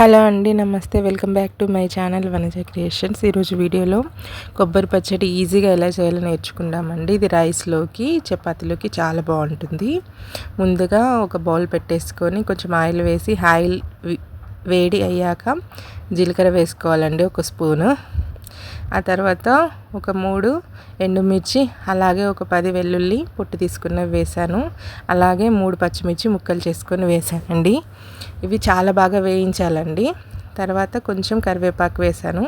Hello అండి నమస్తే. Welcome back to my channel Vanaja creations. ఈరోజు వీడియోలో కొబ్బరి పచ్చడి ఈజీగా ఎలా చేయాలో నేర్చుకుందామండి. ఇది రైస్లోకి చపాతీలోకి చాలా బాగుంటుంది. ముందుగా ఒక బౌల్ పెట్టేసుకొని కొంచెం ఆయిల్ వేసి ఆయిల్ వేడి అయ్యాక జీలకర్ర వేసుకోవాలండి ఒక స్పూను. ఆ తర్వాత ఒక మూడు ఎండుమిర్చి అలాగే ఒక పది వెల్లుల్లి పొట్టు తీసుకున్నవి వేసాను. అలాగే మూడు పచ్చిమిర్చి ముక్కలు చేసుకొని వేసానండి. ఇవి చాలా బాగా వేయించాలండి. తర్వాత కొంచెం కరివేపాకు వేసాను.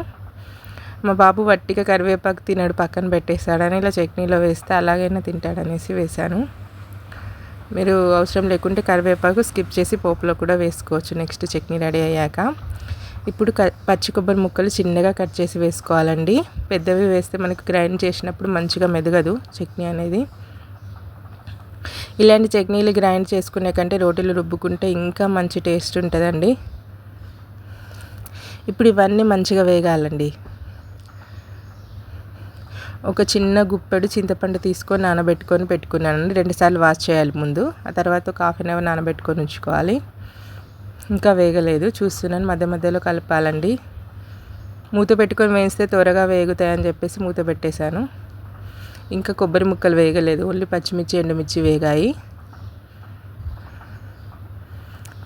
మా బాబు వట్టిగా కరివేపాకు తినడు పక్కన పెట్టేశాడని ఇలా చట్నీలో వేస్తే అలాగైనా తింటాడనేసి వేశాను మీరు అవసరం లేకుంటే కరివేపాకు స్కిప్ చేసి పోపులో కూడా వేసుకోవచ్చు నెక్స్ట్ చట్నీ రెడీ అయ్యాక. ఇప్పుడు పచ్చి కొబ్బరి ముక్కలు చిన్నగా కట్ చేసి వేసుకోవాలండి. పెద్దవి వేస్తే మనకు గ్రైండ్ చేసినప్పుడు మంచిగా మెదగదు చట్నీ అనేది. ఇలాంటి చట్నీలు గ్రైండ్ చేసుకునే కంటే రోటీలు రుబ్బుకుంటే ఇంకా మంచి టేస్ట్ ఉంటుందండి. ఇప్పుడు ఇవన్నీ మంచిగా వేగాలండి. ఒక చిన్న గుప్పెడు చింతపండు తీసుకొని నానబెట్టుకొని పెట్టుకున్నానండి. రెండుసార్లు వాష్ చేయాలి ముందు. ఆ తర్వాత ఒక హాఫ్ అన్ అవర్ నానబెట్టుకొని ఉంచుకోవాలి. ఇంకా వేగలేదు. చూస్తున్నాను. మధ్య మధ్యలో కలపాలండి. మూత పెట్టుకొని వేస్తే త్వరగా వేగుతాయని చెప్పేసి మూత పెట్టేశాను. ఇంకా కొబ్బరి ముక్కలు వేగలేదు. ఓన్లీ పచ్చిమిర్చి ఎండుమిర్చి వేగాయి.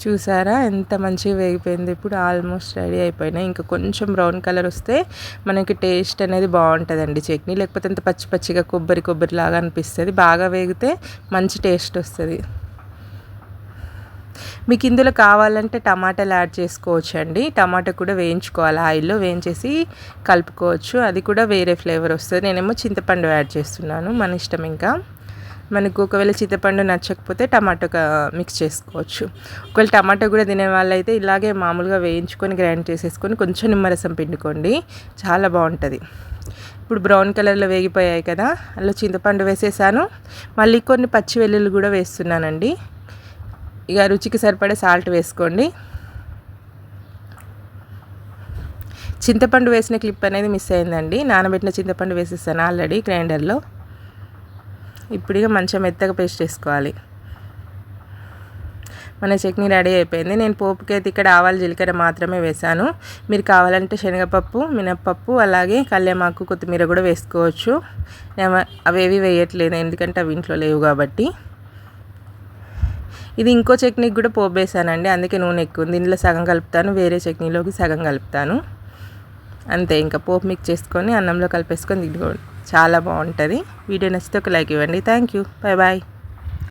చూసారా? ఎంత మంచిగా వేగిపోయింది. ఇప్పుడు ఆల్మోస్ట్ రెడీ అయిపోయినాయి ఇంకా కొంచెం బ్రౌన్ కలర్ వస్తే మనకి టేస్ట్ అనేది బాగుంటుందండి చట్నీ. లేకపోతే అంత పచ్చి పచ్చిగా కొబ్బరి కొబ్బరి లాగా అనిపిస్తుంది. బాగా వేగితే మంచి టేస్ట్ వస్తుంది. మీకు ఇందులో కావాలంటే టమాటాలు యాడ్ చేసుకోవచ్చు అండి టమాటా కూడా వేయించుకోవాలి. ఆయిల్లో వేయించేసి కలుపుకోవచ్చు. అది కూడా వేరే ఫ్లేవర్ వస్తుంది. నేనేమో చింతపండు యాడ్ చేస్తున్నాను. మన ఇష్టం ఇంకా. మనకు ఒకవేళ చింతపండు నచ్చకపోతే టమాటో మిక్స్ చేసుకోవచ్చు. ఒకవేళ టమాటో కూడా తినే వాళ్ళైతే ఇలాగే మామూలుగా వేయించుకొని గ్రైండ్ చేసేసుకొని కొంచెం నిమ్మరసం పిండుకోండి. చాలా బాగుంటుంది. ఇప్పుడు బ్రౌన్ కలర్లో వేగిపోయాయి కదా. అందులో చింతపండు వేసేసాను. మళ్ళీ కొన్ని పచ్చి వెల్లుల్లి కూడా వేస్తున్నానండి. ఇక రుచికి సరిపడే సాల్ట్ వేసుకోండి. చింతపండు వేసిన క్లిప్ అనేది మిస్ అయిందండి. నానబెట్టిన చింతపండు వేసేస్తాను ఆల్రెడీ గ్రైండర్లో. ఇప్పుడు ఇక మంచిగా మెత్తగా పేస్ట్ చేసుకోవాలి. మన చట్నీ రెడీ అయిపోయింది. నేను పోపుకి అయితే ఇక్కడ ఆవాలు జీలకర్ర మాత్రమే వేశాను. మీరు కావాలంటే శనగపప్పు మినప్పప్పు అలాగే కళ్యామాకు కొత్తిమీర కూడా వేసుకోవచ్చు. అవేవి వేయట్లేదు. ఎందుకంటే అవి ఇంట్లో లేవు కాబట్టి. ఇది ఇంకో చట్నీకి కూడా పోపేసానండి. అందుకే నూనె ఎక్కువ ఉంది. సగం కలుపుతాను. వేరే చట్నీలోకి సగం కలుపుతాను. అంతే ఇంకా పోపు మిక్స్ చేసుకొని అన్నంలో కలిపేసుకొని తిట్టుకోండి చాలా బాగుంటుంది. వీడియో నచ్చితే ఒక లైక్ ఇవ్వండి. Thank you bye bye